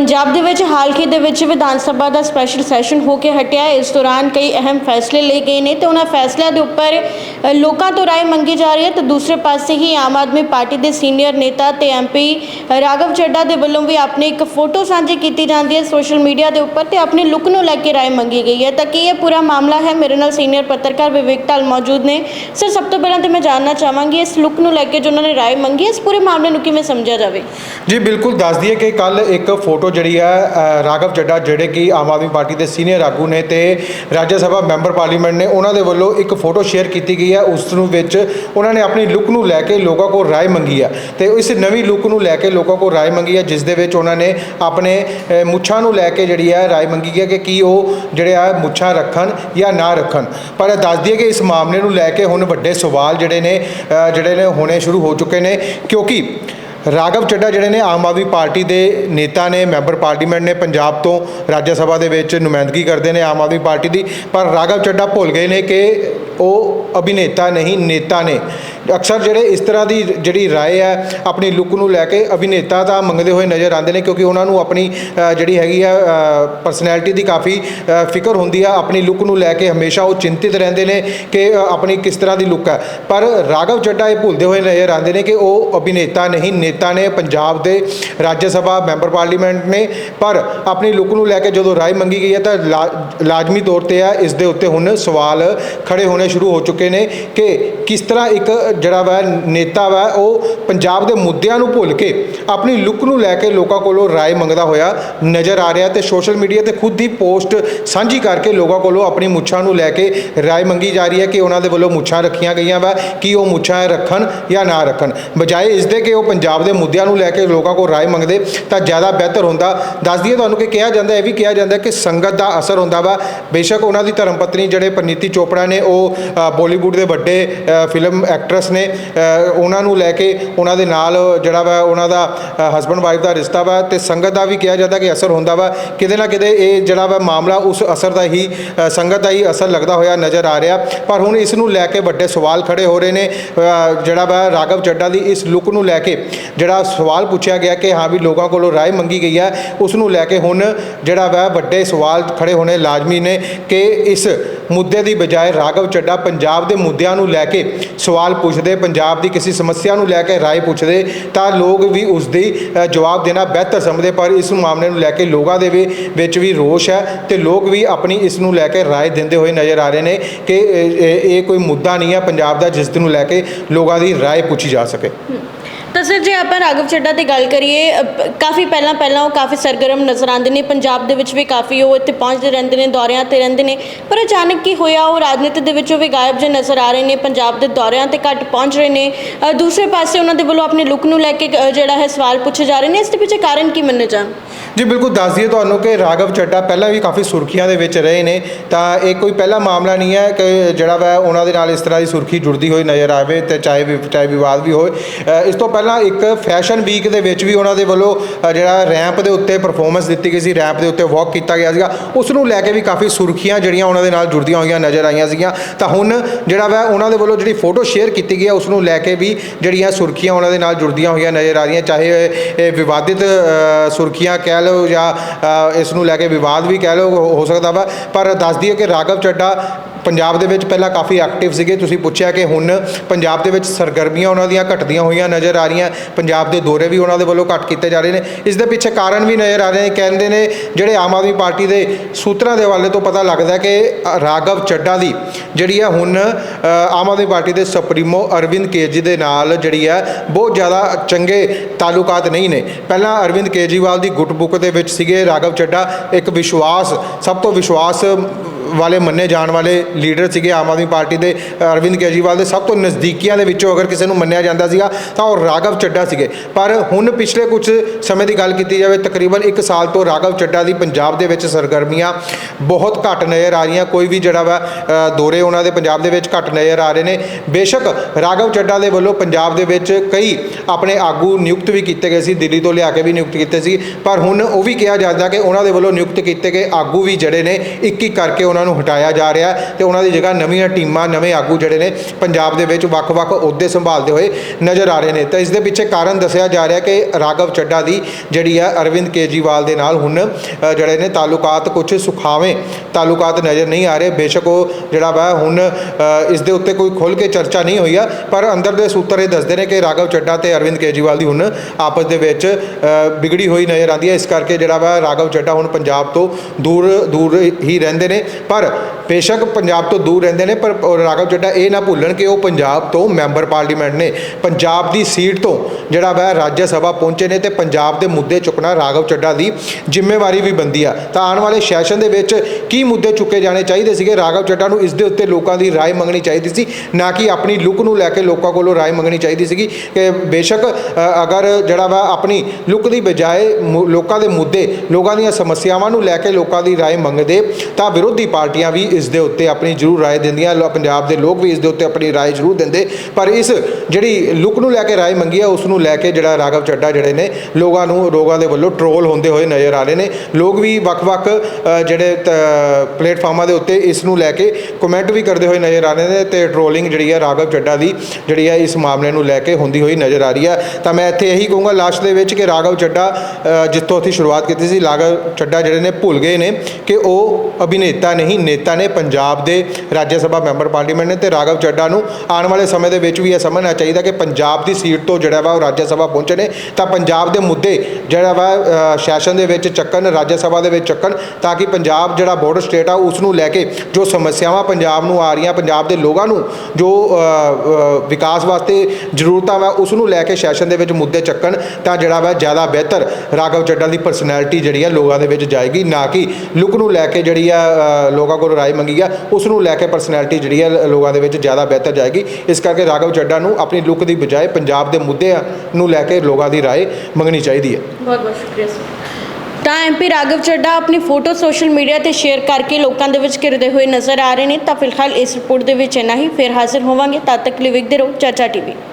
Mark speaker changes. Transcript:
Speaker 1: ਪੰਜਾਬ ਦੇ ਵਿੱਚ ਹਾਲ ਹੀ ਦੇ ਵਿੱਚ ਵਿਧਾਨ ਸਭਾ ਦਾ ਸਪੈਸ਼ਲ ਸੈਸ਼ਨ ਹੋ ਕੇ ਹਟਿਆ ਇਸ ਦੌਰਾਨ ਕਈ ਅਹਿਮ ਫੈਸਲੇ ਲਏ ਗਏ ਨੇ ਤੇ ਉਹਨਾਂ ਫੈਸਲਿਆਂ ਦੇ ਉੱਪਰ ਲੋਕਾਂ ਤੋਂ ਰਾਏ ਮੰਗੀ ਜਾ ਰਹੀ ਹੈ ਤੇ ਦੂਸਰੇ ਪਾਸੇ ਹੀ ਆਮ ਆਦਮੀ ਪਾਰਟੀ ਦੇ ਸੀਨੀਅਰ ਨੇਤਾ ਤੇ ਐਮਪੀ ਰਾਘਵ ਚੱਡਾ ਦੇ ਵੱਲੋਂ ਵੀ ਆਪਣੀ ਇੱਕ ਫੋਟੋ ਸਾਂਝੀ ਕੀਤੀ ਜਾਂਦੀ ਹੈ ਸੋਸ਼ਲ ਮੀਡੀਆ ਦੇ ਉੱਪਰ ਤੇ ਆਪਣੀ ਲੁੱਕ ਨੂੰ ਲੈ ਕੇ ਰਾਏ ਮੰਗੀ ਗਈ ਹੈ। ਤਾਂ ਕੀ ਇਹ ਪੂਰਾ ਮਾਮਲਾ ਹੈ? ਮੇਰੇ ਨਾਲ ਸੀਨੀਅਰ ਪੱਤਰਕਾਰ ਵਿਵੇਕ ਢਾਲ ਮੌਜੂਦ ਨੇ। ਸਰ ਸਭ ਤੋਂ ਪਹਿਲਾਂ ਤੇ ਮੈਂ ਜਾਣਨਾ ਚਾਹਾਂਗੀ ਇਸ ਲੁੱਕ ਨੂੰ ਲੈ ਕੇ ਜੋ ਉਹਨਾਂ ਨੇ ਰਾਏ ਮੰਗੀ ਇਸ ਪੂਰੇ ਮਾਮਲੇ ਨੂੰ ਕਿਵੇਂ ਸਮਝਿਆ ਜਾਵੇ?
Speaker 2: ਜੀ, ਬਿਲਕੁਲ ਦੱਸ ਦਈਏ ਕਿ ਕੱਲ ਇੱਕ ਫੋਟੋ ਜਿਹੜੀ ਹੈ ਰਾਘਵ ਚੱਡਾ ਜਿਹੜੇ ਕਿ ਆਮ ਆਦਮੀ ਪਾਰਟੀ ਦੇ ਸੀਨੀਅਰ ਆਗੂ ਨੇ ਤੇ ਰਾਜ ਸਭਾ ਮੈਂਬਰ ਪਾਰਲੀਮੈਂਟ ਨੇ, ਉਹਨਾਂ ਦੇ ਵੱਲੋਂ ਇੱਕ ਫੋਟੋ ਸ਼ੇਅਰ ਕੀਤੀ ਗਈ ਹੈ ਉਸ ਨੂੰ ਵਿੱਚ ਉਹਨਾਂ ਨੇ ਆਪਣੀ ਲੁੱਕ ਨੂੰ ਲੈ ਕੇ ਲੋਕਾਂ ਕੋਲ ਰਾਏ ਮੰਗੀ ਹੈ ਤੇ ਇਸ ਨਵੀਂ ਲੁੱਕ ਨੂੰ ਲੈ ਕੇ ਲੋਕਾਂ ਕੋਲ ਰਾਏ ਮੰਗੀ ਹੈ ਜਿਸ ਦੇ ਵਿੱਚ ਉਹਨਾਂ ਨੇ ਆਪਣੇ ਮੁੱਛਾਂ ਨੂੰ ਲੈ ਕੇ ਜਿਹੜੀ ਹੈ ਰਾਏ ਮੰਗੀ ਹੈ ਕਿ ਕੀ ਉਹ ਜਿਹੜੇ ਆ ਮੁੱਛਾਂ ਰੱਖਣ ਜਾਂ ਨਾ ਰੱਖਣ। ਪਰ ਦੱਸ ਦਈਏ ਕਿ ਇਸ ਮਾਮਲੇ ਨੂੰ ਲੈ ਕੇ ਹੁਣ ਵੱਡੇ ਸਵਾਲ ਜਿਹੜੇ ਨੇ ਜਿਹੜੇ ਨੇ ਹੋਣੇ ਸ਼ੁਰੂ ਹੋ ਚੁੱਕੇ ਨੇ। ਕਿਉਂਕਿ ਰਾਘਵ ਚੱਡਾ ਜਿਹੜੇ ਨੇ ਆਮ ਆਦਮੀ ਪਾਰਟੀ ਦੇ ਨੇਤਾ ਨੇ, ਮੈਂਬਰ ਪਾਰਲੀਮੈਂਟ ਨੇ, ਪੰਜਾਬ ਤੋਂ ਰਾਜ ਸਭਾ ਦੇ ਵਿੱਚ ਨੁਮਾਇੰਦਗੀ ਕਰਦੇ ਨੇ ਆਮ ਆਦਮੀ ਪਾਰਟੀ ਦੀ। ਪਰ ਰਾਘਵ ਚੱਡਾ ਭੁੱਲ ਗਏ ਨੇ ਕਿ ਉਹ ਅਭਿਨੇਤਾ ਨਹੀਂ, ਨੇਤਾ ਨੇ। ਅਕਸਰ ਜਿਹੜੇ ਇਸ ਤਰ੍ਹਾਂ ਦੀ ਜਿਹੜੀ ਰਾਏ ਹੈ, ਆਪਣੀ ਲੁੱਕ ਨੂੰ ਲੈ ਕੇ ਅਭਿਨੇਤਾ ਤਾਂ ਮੰਗਦੇ ਹੋਏ ਨਜ਼ਰ ਆਉਂਦੇ ਨੇ ਕਿਉਂਕਿ ਉਹਨਾਂ ਨੂੰ ਆਪਣੀ ਜਿਹੜੀ ਹੈਗੀ ਆ ਪਰਸਨੈਲਿਟੀ ਦੀ ਕਾਫੀ ਫਿਕਰ ਹੁੰਦੀ ਆ, ਆਪਣੀ ਲੁੱਕ ਨੂੰ ਲੈ ਕੇ ਹਮੇਸ਼ਾ ਉਹ ਚਿੰਤਿਤ ਰਹਿੰਦੇ ਨੇ ਕਿ ਆਪਣੀ ਕਿਸ ਤਰ੍ਹਾਂ ਦੀ ਲੁੱਕ ਹੈ। ਪਰ ਰਾਘਵ ਚੱਡਾ ਇਹ ਭੁੱਲਦੇ ਹੋਏ ਨਜ਼ਰ ਆਉਂਦੇ ਨੇ ਕਿ ਉਹ ਅਭਿਨੇਤਾ ਨਹੀਂ, ਨੇਤਾ ਨੇ, ਪੰਜਾਬ ਦੇ ਰਾਜ ਸਭਾ ਮੈਂਬਰ ਪਾਰਲੀਮੈਂਟ ਨੇ, ਪਰ ਆਪਣੀ ਲੁੱਕ ਨੂੰ ਲੈ ਕੇ ਜਦੋਂ ਰਾਏ ਮੰਗੀ ਗਈ ਹੈ ਤਾਂ ਲਾ- ਲਾਜ਼ਮੀ ਤੌਰ ਤੇ ਆ, ਇਸ ਦੇ ਉੱਤੇ ਹੁਣ ਸਵਾਲ ਖੜੇ ਹੋਣੇ ਸ਼ੁਰੂ ਹੋ ਚੁੱਕੇ ਨੇ ਕਿ ਕਿਸ ਤਰ੍ਹਾਂ ਇੱਕ ਜਿਹੜਾ ਵਾ ਨੇਤਾ ਵਾ ਉਹ ਪੰਜਾਬ ਦੇ ਮੁੱਦਿਆਂ ਨੂੰ ਭੁੱਲ ਕੇ ਆਪਣੀ ਲੁੱਕ ਨੂੰ ਲੈ ਕੇ ਲੋਕਾਂ ਕੋਲੋਂ ਰਾਏ ਮੰਗਦਾ ਹੋਇਆ ਨਜ਼ਰ ਆ ਰਿਹਾ ਤੇ ਸੋਸ਼ਲ ਮੀਡੀਆ ਤੇ ਖੁਦ ਹੀ ਪੋਸਟ ਸਾਂਝੀ ਕਰਕੇ ਲੋਕਾਂ ਕੋਲੋਂ ਆਪਣੀ ਮੁੱਛਾਂ ਨੂੰ ਲੈ ਕੇ ਰਾਏ ਮੰਗੀ ਜਾ ਰਹੀ ਹੈ ਕਿ ਉਹਨਾਂ ਦੇ ਵੱਲੋਂ ਮੁੱਛਾਂ ਰੱਖੀਆਂ ਗਈਆਂ ਵਾ ਕਿ ਉਹ ਮੁੱਛਾਂ ਰੱਖਣ ਜਾਂ ਨਾ ਰੱਖਣ। ਬਜਾਏ ਇਸ ਦੇ ਕਿ ਉਹ ਪੰਜਾਬ ਦੇ ਮੁੱਦਿਆਂ ਨੂੰ ਲੈ ਕੇ ਲੋਕਾਂ ਕੋਲ ਰਾਏ ਮੰਗਦੇ ਤਾਂ ਜ਼ਿਆਦਾ ਬਿਹਤਰ ਹੁੰਦਾ। ਦੱਸ ਦਈਏ ਤੁਹਾਨੂੰ ਕਿ ਕਿਹਾ ਜਾਂਦਾ ਇਹ ਵੀ ਕਿਹਾ ਜਾਂਦਾ ਕਿ ਸੰਗਤ ਦਾ ਅਸਰ ਹੁੰਦਾ ਵਾ। ਬੇਸ਼ੱਕ ਉਹਨਾਂ ਦੀ ਧਰਮ ਪਤਨੀ ਜਿਹੜੇ ਪਰਨੀਤੀ ਚੋਪੜਾ ਨੇ ਉਹ ਅ, ਬਾਲੀਵੁੱਡ ਦੇ ਵੱਡੇ ਫਿਲਮ ਐਕਟਰਸ ਨੇ ਉਹਨਾਂ ਨੂੰ ਲੈ ਕੇ ਉਹਨਾਂ ਦੇ ਨਾਲ ਜਿਹੜਾ ਵਾ ਉਹਨਾਂ ਦਾ ਹਸਬੰਡ ਵਾਈਫ ਦਾ ਰਿਸ਼ਤਾ ਵਾ ਤੇ ਸੰਗਤ ਦਾ ਵੀ ਕਿਹਾ ਜਾਂਦਾ ਕਿ ਅਸਰ ਹੁੰਦਾ ਵਾ। ਕਿਤੇ ਨਾ ਕਿਤੇ ਇਹ ਜਿਹੜਾ ਵਾ ਮਾਮਲਾ ਉਸ ਅਸਰ ਦਾ ਹੀ ਸੰਗਤ ਦਾ ਹੀ ਅਸਰ ਲੱਗਦਾ ਹੋਇਆ ਨਜ਼ਰ ਆ ਰਿਹਾ। ਪਰ ਹੁਣ ਇਸ ਨੂੰ ਲੈ ਕੇ ਵੱਡੇ ਸਵਾਲ ਖੜੇ ਹੋ ਰਹੇ ਨੇ ਜਿਹੜਾ ਵਾ ਰਾਘਵ ਚੱਡਾ ਦੀ ਇਸ ਲੁੱਕ ਨੂੰ ਲੈ ਕੇ ਜਿਹੜਾ ਸਵਾਲ ਪੁੱਛਿਆ ਗਿਆ ਕਿ ਹਾਂ ਵੀ ਲੋਕਾਂ ਕੋਲੋਂ ਰਾਏ ਮੰਗੀ ਗਈ ਹੈ, ਉਸ ਨੂੰ ਲੈ ਕੇ ਹੁਣ ਜਿਹੜਾ ਵਾ ਵੱਡੇ ਸਵਾਲ ਖੜੇ ਹੋਣੇ ਲਾਜ਼ਮੀ ਨੇ ਕਿ ਇਸ ਮੁੱਦੇ ਦੀ ਬਜਾਏ ਰਾਘਵ ਚੱਡਾ ਪੰਜਾਬ ਦੇ ਮੁੱਦਿਆਂ ਨੂੰ ਲੈ ਕੇ ਸਵਾਲ ਪੁੱਛਦੇ, ਪੰਜਾਬ ਦੀ ਕਿਸੇ ਸਮੱਸਿਆ ਨੂੰ ਲੈ ਕੇ ਰਾਏ ਪੁੱਛਦੇ, ਤਾਂ ਲੋਕ ਵੀ ਉਸ ਦੀ ਜਵਾਬ ਦੇਣਾ ਬਿਹਤਰ ਸਮਝਦੇ, ਪਰ ਇਸ ਮਾਮਲੇ ਨੂੰ ਲੈ ਕੇ ਲੋਕਾਂ ਦੇ ਵੀ ਵਿੱਚ ਵੀ ਰੋਸ਼ ਹੈ ਤੇ ਲੋਕ ਵੀ ਆਪਣੀ ਇਸ ਨੂੰ ਲੈ ਕੇ ਰਾਏ ਦਿੰਦੇ ਹੋਏ ਨਜ਼ਰ ਆ ਰਹੇ ਨੇ ਕਿ ਇਹ- ਇਹ ਕੋਈ ਮੁੱਦਾ ਨਹੀਂ ਹੈ ਪੰਜਾਬ ਦਾ ਜਿਸ ਨੂੰ ਲੈ ਕੇ ਲੋਕਾਂ ਦੀ ਰਾਏ ਪੁੱਛੀ ਜਾ ਸਕੇ।
Speaker 1: ਤਾਂ ਸਰ ਜੇ ਆਪਾਂ ਰਾਘਵ ਚੱਡਾ ਦੀ ਗੱਲ ਕਰੀਏ ਅ, ਕਾਫੀ ਪਹਿਲਾਂ ਪਹਿਲਾਂ ਉਹ ਕਾਫੀ ਸਰਗਰਮ ਨਜ਼ਰ ਆਉਂਦੇ ਨੇ ਪੰਜਾਬ ਦੇ ਵਿੱਚ ਵੀ ਕਾਫੀ ਉਹ ਇੱਥੇ ਪਹੁੰਚਦੇ ਰਹਿੰਦੇ ਨੇ ਦੌਰਿਆਂ ਤੇ ਰਹਿੰਦੇ ਨੇ ਪਰ ਅਚਾਨਕ ਕੀ ਹੋਇਆ ਉਹ ਰਾਜਨੀਤੀ ਦੇ ਵਿੱਚੋਂ ਵੀ ਗਾਇਬ ਜੇ ਨਜ਼ਰ ਆ ਰਹੇ ਨੇ ਪੰਜਾਬ ਦੇ ਦੌਰਿਆਂ ਤੇ ਘੱਟ ਪਹੁੰਚ ਰਹੇ ਨੇ ਅ, ਦੂਸਰੇ ਪਾਸੇ ਉਹਨਾਂ ਦੇ ਵੱਲੋਂ ਆਪਣੀ ਲੁੱਕ ਨੂੰ ਲੈ ਕੇ ਅ, ਜਿਹੜਾ ਹੈ ਸਵਾਲ ਪੁੱਛੇ ਜਾ ਰਹੇ ਨੇ ਇਸ ਦੇ ਪਿੱਛੇ ਕਾਰਨ ਕੀ ਮੰਨੇ ਜਾਣ?
Speaker 2: ਜੀ, ਬਿਲਕੁਲ ਦੱਸ ਦਈਏ ਤੁਹਾਨੂੰ ਕਿ ਰਾਘਵ ਚੱਡਾ ਪਹਿਲਾਂ ਵੀ ਕਾਫੀ ਸੁਰਖੀਆਂ ਦੇ ਵਿੱਚ ਰਹੇ ਨੇ। ਤਾਂ ਇਹ ਕੋਈ ਪਹਿਲਾ ਮਾਮਲਾ ਨਹੀਂ ਹੈ ਕਿ ਜਿਹੜਾ ਵਾ ਉਹਨਾਂ ਦੇ ਨਾਲ ਇਸ ਤਰ੍ਹਾਂ ਦੀ ਸੁਰਖੀ ਜੁੜਦੀ ਹੋਈ ਨਜ਼ਰ ਆਵੇ ਤੇ ਚਾਹੇ ਵੀ, ਚਾਹੇ ਵਿਵਾਦ ਵੀ ਹੋਏ ਇਸ ਤੋਂ ਪਹਿਲਾਂ ਇੱਕ ਫੈਸ਼ਨ ਵੀਕ ਦੇ ਵਿੱਚ ਵੀ ਉਹਨਾਂ ਦੇ ਵੱਲੋਂ ਜਿਹੜਾ ਰੈਂਪ ਦੇ ਉੱਤੇ ਪਰਫਾਰਮੈਂਸ ਦਿੱਤੀ ਗਈ ਸੀ, ਰੈਂਪ ਦੇ ਉੱਤੇ ਵਾਕ ਕੀਤਾ ਗਿਆ ਸੀਗਾ। ਉਸ ਨੂੰ ਲੈ ਕੇ ਵੀ ਕਾਫੀ ਸੁਰਖੀਆਂ ਜਿਹੜੀਆਂ ਉਹਨਾਂ ਦੇ ਨਾਲ ਜੁੜਦੀਆਂ ਹੋਈਆਂ ਨਜ਼ਰ ਆਈਆਂ ਸੀਗੀਆਂ। ਤਾਂ ਹੁਣ ਜਿਹੜਾ ਵਾ ਉਹਨਾਂ ਦੇ ਵੱਲੋਂ ਜਿਹੜੀ ਫੋਟੋ ਸ਼ੇਅਰ ਕੀਤੀ ਗਈ ਹੈ, ਉਸ ਨੂੰ ਲੈ ਕੇ ਵੀ ਜਿਹੜੀਆਂ ਸੁਰਖੀਆਂ ਉਹਨਾਂ ਦੇ ਨਾਲ ਜੁੜਦੀਆਂ ਹੋਈਆਂ ਨਜ਼ਰ ਆ ਰਹੀਆਂ। ਚਾਹੇ ਇਹ ਵਿਵਾਦਿਤ ਸੁਰਖੀਆਂ ਕਹਿ ਲਓ ਜਾਂ ਅ, ਇਸ ਨੂੰ ਲੈ ਕੇ ਵਿਵਾਦ ਵੀ ਕਹਿ ਲਓ ਹੋ ਹੋ ਸਕਦਾ ਵਾ। ਪਰ ਦੱਸ ਦਈਏ ਕਿ ਰਾਘਵ ਚੱਡਾ ਪੰਜਾਬ ਦੇ ਵਿੱਚ ਪਹਿਲਾਂ ਕਾਫੀ ਐਕਟਿਵ ਸੀਗੇ। ਤੁਸੀਂ ਪੁੱਛਿਆ ਕਿ ਹੁਣ ਪੰਜਾਬ ਦੇ ਵਿੱਚ ਸਰਗਰਮੀਆਂ ਉਹਨਾਂ ਦੀਆਂ ਘਟਦੀਆਂ ਹੋਈਆਂ ਨਜ਼ਰ ਆ ਰਹੀਆਂ। ਪੰਜਾਬ ਦੇ ਦੌਰੇ ਵੀ ਉਹਨਾਂ ਦੇ ਵੱਲੋਂ ਘੱਟ ਕੀਤੇ ਜਾ ਰਹੇ ਨੇ। ਇਸ ਦੇ ਪਿੱਛੇ ਕਾਰਨ ਵੀ ਨਜ਼ਰ ਆ ਰਹੇ ਨੇ। ਕਹਿੰਦੇ ਨੇ ਜਿਹੜੇ ਆਮ ਆਦਮੀ ਪਾਰਟੀ ਦੇ ਸੂਤਰਾਂ ਦੇ ਹਵਾਲੇ ਤੋਂ ਪਤਾ ਲੱਗਦਾ ਕਿ ਅ, ਰਾਘਵ ਚੱਡਾ ਦੀ ਜਿਹੜੀ ਹੈ ਹੁਣ ਆਮ ਆਦਮੀ ਪਾਰਟੀ ਦੇ ਸੁਪਰੀਮੋ ਅਰਵਿੰਦ ਕੇਜਰੀ ਦੇ ਨਾਲ ਜਿਹੜੀ ਹੈ ਬਹੁਤ ਜ਼ਿਆਦਾ ਚੰਗੇ ਤਾਲੁਕਾਤ ਨਹੀਂ ਨੇ। ਪਹਿਲਾਂ ਅਰਵਿੰਦ ਕੇਜਰੀਵਾਲ ਦੀ ਗੁੱਟਬੁੱਕ ਦੇ ਵਿੱਚ ਸੀਗੇ ਰਾਘਵ ਚੱਡਾ ਇੱਕ ਵਿਸ਼ਵਾਸ ਸਭ ਤੋਂ ਵਿਸ਼ਵਾਸ ਵਾਲੇ ਮੰਨੇ ਜਾਣ ਵਾਲੇ ਲੀਡਰ ਸੀਗੇ ਆਮ ਆਦਮੀ ਪਾਰਟੀ ਦੇ, ਅਰਵਿੰਦ ਕੇਜਰੀਵਾਲ ਦੇ ਸਭ ਤੋਂ ਨਜ਼ਦੀਕੀਆਂ ਦੇ ਵਿੱਚੋਂ ਅਗਰ ਕਿਸੇ ਨੂੰ ਮੰਨਿਆ ਜਾਂਦਾ ਸੀਗਾ, ਤਾਂ ਉਹ ਰਾਘਵ ਚੱਡਾ ਸੀਗੇ। ਪਰ ਹੁਣ ਪਿਛਲੇ ਕੁਝ ਸਮੇਂ ਦੀ ਗੱਲ ਕੀਤੀ ਜਾਵੇ, ਤਕਰੀਬਨ 1 ਸਾਲ ਤੋਂ ਰਾਘਵ ਚੱਡਾ ਦੀ ਪੰਜਾਬ ਦੇ ਵਿੱਚ ਸਰਗਰਮੀਆਂ ਬਹੁਤ ਘੱਟ ਨਜ਼ਰ ਆ ਰਹੀਆਂ। ਕੋਈ ਵੀ ਜਿਹੜਾ ਵਾ ਦੌਰੇ ਉਹਨਾਂ ਦੇ ਪੰਜਾਬ ਦੇ ਵਿੱਚ ਘੱਟ ਨਜ਼ਰ ਆ ਰਹੇ ਨੇ। ਬੇਸ਼ੱਕ ਰਾਘਵ ਚੱਡਾ ਦੇ ਵੱਲੋਂ ਪੰਜਾਬ ਦੇ ਵਿੱਚ ਕਈ ਆਪਣੇ ਆਗੂ ਨਿਯੁਕਤ ਵੀ ਕੀਤੇ ਗਏ ਸੀ, ਦਿੱਲੀ ਤੋਂ ਲਿਆ ਕੇ ਵੀ ਨਿਯੁਕਤ ਕੀਤੇ ਸੀ। ਪਰ ਹੁਣ ਉਹ ਵੀ ਕਿਹਾ ਜਾਂਦਾ ਕਿ ਉਹਨਾਂ ਦੇ ਵੱਲੋਂ ਨਿਯੁਕਤ ਕੀਤੇ ਗਏ ਆਗੂ ਵੀ ਜਿਹੜੇ ਨੇ ਇੱਕ ਇੱਕ ਕਰਕੇ ਉਹਨਾਂ ਉਹਨਾਂ ਨੂੰ ਹਟਾਇਆ ਜਾ ਰਿਹਾ ਹੈ ਤੇ ਉਹਨਾਂ ਦੀ ਜਗ੍ਹਾ ਨਵੀਆਂ ਟੀਮਾਂ, ਨਵੇਂ ਆਗੂ ਜਿਹੜੇ ਨੇ ਪੰਜਾਬ ਦੇ ਵਿੱਚ ਵੱਖ-ਵੱਖ ਅਹੁਦੇ ਸੰਭਾਲਦੇ ਹੋਏ ਨਜ਼ਰ ਆ ਰਹੇ ਨੇ। ਤਾਂ ਇਸ ਦੇ ਪਿੱਛੇ ਕਾਰਨ ਦੱਸਿਆ ਜਾ ਰਿਹਾ ਕਿ ਰਾਘਵ ਚੱਡਾ ਦੀ ਜਿਹੜੀ ਹੈ ਅਰਵਿੰਦ ਕੇਜਰੀਵਾਲ ਦੇ ਨਾਲ ਹੁਣ ਜਿਹੜੇ ਨੇ ਤਾਲੁਕਾਤ ਕੁਝ ਸੁਖਾਵੇਂ ਤਾਲੁਕਾਤ ਨਜ਼ਰ ਨਹੀਂ ਆ ਰਹੇ। ਬੇਸ਼ੱਕ ਉਹ ਜਿਹੜਾ ਵਾ ਹੁਣ ਇਸ ਦੇ ਉੱਤੇ ਕੋਈ ਖੁੱਲ ਕੇ ਚਰਚਾ ਨਹੀਂ ਹੋਈ ਆ, ਪਰ ਅੰਦਰ ਦੇ ਸੂਤਰ ਇਹ ਦੱਸਦੇ ਨੇ ਕਿ ਰਾਘਵ ਚੱਡਾ ਤੇ ਅਰਵਿੰਦ ਕੇਜਰੀਵਾਲ ਦੀ ਹੁਣ ਆਪਸ ਦੇ ਵਿੱਚ ਬਿਗੜੀ ਹੋਈ ਨਜ਼ਰ ਆਉਂਦੀ ਹੈ। ਇਸ ਕਰਕੇ ਜਿਹੜਾ ਵਾ ਰਾਘਵ ਚੱਡਾ ਹੁਣ ਪੰਜਾਬ ਤੋਂ ਦੂਰ ਦੂਰ ਹੀ ਰਹਿੰਦੇ ਨੇ। ਪਰ ਬੇਸ਼ੱਕ ਪੰਜਾਬ ਤੋਂ ਦੂਰ ਰਹਿੰਦੇ ਨੇ ਪਰ ਉਹ ਰਾਘਵ ਚੱਡਾ ਇਹ ਨਾ ਭੁੱਲਣ ਕਿ ਉਹ ਪੰਜਾਬ ਤੋਂ ਮੈਂਬਰ ਪਾਰਲੀਮੈਂਟ ਨੇ ਪੰਜਾਬ ਦੀ ਸੀਟ ਤੋਂ ਜਿਹੜਾ ਵਾ ਰਾਜ ਸਭਾ ਪਹੁੰਚੇ ਨੇ ਤੇ ਪੰਜਾਬ ਦੇ ਮੁੱਦੇ ਚੁੱਕਣਾ ਰਾਘਵ ਚੱਡਾ ਦੀ ਜ਼ਿੰਮੇਵਾਰੀ ਵੀ ਬੰਦੀ ਆ ਤਾਂ ਆਉਣ ਵਾਲੇ ਸੈਸ਼ਨ ਦੇ ਵਿੱਚ ਕੀ ਮੁੱਦੇ ਚੁੱਕੇ ਜਾਣੇ ਚਾਹੀਦੇ ਸੀਗੇ ਰਾਘਵ ਚੱਡਾ ਨੂੰ ਇਸ ਦੇ ਉੱਤੇ ਲੋਕਾਂ ਦੀ رائے ਮੰਗਣੀ ਚਾਹੀਦੀ ਸੀ ਨਾ ਕਿ ਆਪਣੀ ਲੁੱਕ ਨੂੰ ਲੈ ਕੇ ਲੋਕਾਂ ਕੋਲੋਂ رائے ਮੰਗਣੀ ਚਾਹੀਦੀ ਸੀਗੀ ਕਿ ਬੇਸ਼ੱਕ ਅ, ਅਗਰ ਜਿਹੜਾ ਵਾ ਆਪਣੀ ਲੁੱਕ ਦੀ ਬਜਾਏ ਮੁ- ਲੋਕਾਂ ਦੇ ਮੁੱਦੇ ਲੋਕਾਂ ਦੀਆਂ ਸਮੱਸਿਆਵਾਂ ਨੂੰ ਲੈ ਕੇ ਲੋਕਾਂ ਦੀ رائے ਮੰਗਦੇ ਤਾਂ ਵਿਰੋਧੀ ਪਾਰਟੀਆਂ ਵੀ ਇਸ ਦੇ ਉੱਤੇ ਆਪਣੀ ਜ਼ਰੂਰ رائے ਦਿੰਦੀਆਂ ਲੋ- ਪੰਜਾਬ ਦੇ ਲੋਕ ਵੀ ਇਸ ਦੇ ਉੱਤੇ ਆਪਣੀ رائے ਜ਼ਰੂਰ ਦਿੰਦੇ ਪਰ ਇਸ ਜਿਹੜੀ ਲੁੱਕ ਨੂੰ ਲੈ ਕੇ رائے ਮੰਗੀ ਆ ਉਸ ਨੂੰ ਲੈ ਕੇ ਜਿਹੜਾ ਰਾਘਵ ਚੱਡਾ ਜਿਹੜੇ ਨੇ ਲੋਕਾਂ ਨੂੰ ਲੋਕਾਂ ਦੇ ਵੱਲੋਂ ਟਰੋਲ ਹੁੰਦੇ ਹੋਏ ਨਜ਼ਰ ਆ ਰਹੇ ਨੇ ਲੋਕ ਵੀ ਵੱਖ-ਵੱਖ ਅ, ਜਿਹੜੇ ਤ- ਪਲੇਟਫਾਰਮਾਂ ਦੇ ਉੱਤੇ ਇਸ ਨੂੰ ਲੈ ਕੇ ਕਮੈਂਟ ਵੀ ਕਰਦੇ ਹੋਏ ਨਜ਼ਰ ਆ ਰਹੇ ਨੇ ਤੇ ਟਰੋਲਿੰਗ ਜਿਹੜੀ ਹੈ ਰਾਘਵ ਚੱਡਾ ਦੀ ਜਿਹੜੀ ਹੈ ਇਸ ਮਾਮਲੇ ਨੂੰ ਲੈ ਕੇ ਹੁੰਦੀ ਹੋਈ ਨਜ਼ਰ ਆ ਰਹੀ ਹੈ ਤਾਂ ਮੈਂ ਇੱਥੇ ਇਹੀ ਕਹੂੰਗਾ ਲਾਸਟ ਦੇ ਵਿੱਚ ਕਿ ਰਾਘਵ ਚੱਡਾ ਅ, ਜਿੱਥੋਂ ਅਸੀਂ ਸ਼ੁਰੂਆਤ ਕੀਤੀ ਸੀ ਰਾਘਵ ਚੱਡਾ ਜਿਹੜੇ ਨੇ ਭੁੱਲ ਗਏ ਨੇ ਕਿ ਉਹ ਅਭਿਨੇਤਾ ਨਹੀਂ ਨੇਤਾ ਨੇ ਪੰਜਾਬ ਦੇ ਰਾਜ ਸਭਾ ਮੈਂਬਰ ਪਾਰਲੀਮੈਂਟ ਨੇ ਤੇ ਰਾਘਵ ਚੱਡਾ ਨੂੰ ਆਉਣ ਵਾਲੇ ਸਮੇਂ ਦੇ ਵਿੱਚ ਵੀ ਇਹ ਸਮਝਣਾ ਚਾਹੀਦਾ ਕਿ ਪੰਜਾਬ ਦੀ ਸੀਟ ਤੋਂ ਜਿਹੜਾ ਵਾ ਉਹ ਰਾਜ ਸਭਾ ਪਹੁੰਚੇ ਨੇ ਤਾਂ ਪੰਜਾਬ ਦੇ ਮੁੱਦੇ ਜਿਹੜਾ ਵਾ ਅ, ਸੈਸ਼ਨ ਦੇ ਵਿੱਚ ਚੱਕਣ ਰਾਜ ਸਭਾ ਦੇ ਵਿੱਚ ਚੱਕਣ ਤਾਂ ਕਿ ਪੰਜਾਬ ਜਿਹੜਾ ਬਾਰਡਰ ਸਟੇਟ ਆ ਉਸ ਨੂੰ ਲੈ ਕੇ ਜੋ ਸਮੱਸਿਆਵਾਂ ਪੰਜਾਬ ਨੂੰ ਆ ਰਹੀਆਂ ਪੰਜਾਬ ਦੇ ਲੋਕਾਂ ਨੂੰ ਜੋ ਵਿਕਾਸ ਵਾਸਤੇ ਜ਼ਰੂਰਤਾਂ ਵਾ ਉਸ ਨੂੰ ਲੈ ਕੇ ਸੈਸ਼ਨ ਦੇ ਵਿੱਚ ਮੁੱਦੇ ਚੱਕਣ ਤਾਂ ਜਿਹੜਾ ਵਾ ਜ਼ਿਆਦਾ ਬਿਹਤਰ ਰਾਘਵ ਚੱਡਾ ਦੀ ਪਰਸਨੈਲਿਟੀ ਜਿਹੜੀ ਆ ਲੋਕਾਂ ਦੇ ਵਿੱਚ ਜਾਏਗੀ ਨਾ ਕਿ ਲੁੱਕ ਨੂੰ ਲੈ ਕੇ ਜਿਹੜੀ ਆ ਲੋਕਾਂ ਕੋਲ ਰਾਏ ਮੰਗੀ ਆ ਉਸ ਨੂੰ ਲੈ ਕੇ ਪਰਸਨੈਲਿਟੀ ਜਿਹੜੀ ਆ ਲੋਕਾਂ ਦੇ ਵਿੱਚ ਜ਼ਿਆਦਾ ਬਿਹਤਰ ਜਾਏਗੀ। ਇਸ ਕਰਕੇ ਰਾਘਵ ਚੱਡਾ ਨੂੰ ਆਪਣੀ ਲੁੱਕ ਦੀ ਬਜਾਏ ਪੰਜਾਬ ਦੇ ਮੁੱਦੇ ਨੂੰ ਲੈ ਕੇ ਲੋਕਾਂ ਦੀ ਰਾਏ ਮੰਗਣੀ ਚਾਹੀਦੀ ਹੈ।
Speaker 1: ਬਹੁਤ ਬਹੁਤ ਸ਼ੁਕਰੀਆ ਤਾਂ ਐਮਪੀ ਰਾਘਵ ਚੱਡਾ ਆਪਣੀ ਫੋਟੋ ਸੋਸ਼ਲ ਮੀਡੀਆ ਤੇ ਸ਼ੇਅਰ ਕਰਕੇ ਲੋਕਾਂ ਦੇ ਵਿੱਚ ਘਿਰਦੇ ਹੋਏ ਨਜ਼ਰ ਆ ਰਹੇ ਨੇ। ਤਾਂ ਫਿਲਹਾਲ ਇਸ ਰਿਪੋਰਟ ਦੇ ਵਿੱਚ ਇੰਨਾ ਹੀ। ਫਿਰ ਹਾਜ਼ਰ ਹੋਵਾਂਗੇ। ਤਦ ਤੱਕ ਲਈ ਵੇਖਦੇ ਰਹੋ ਚਰਚਾ ਟੀਵੀ।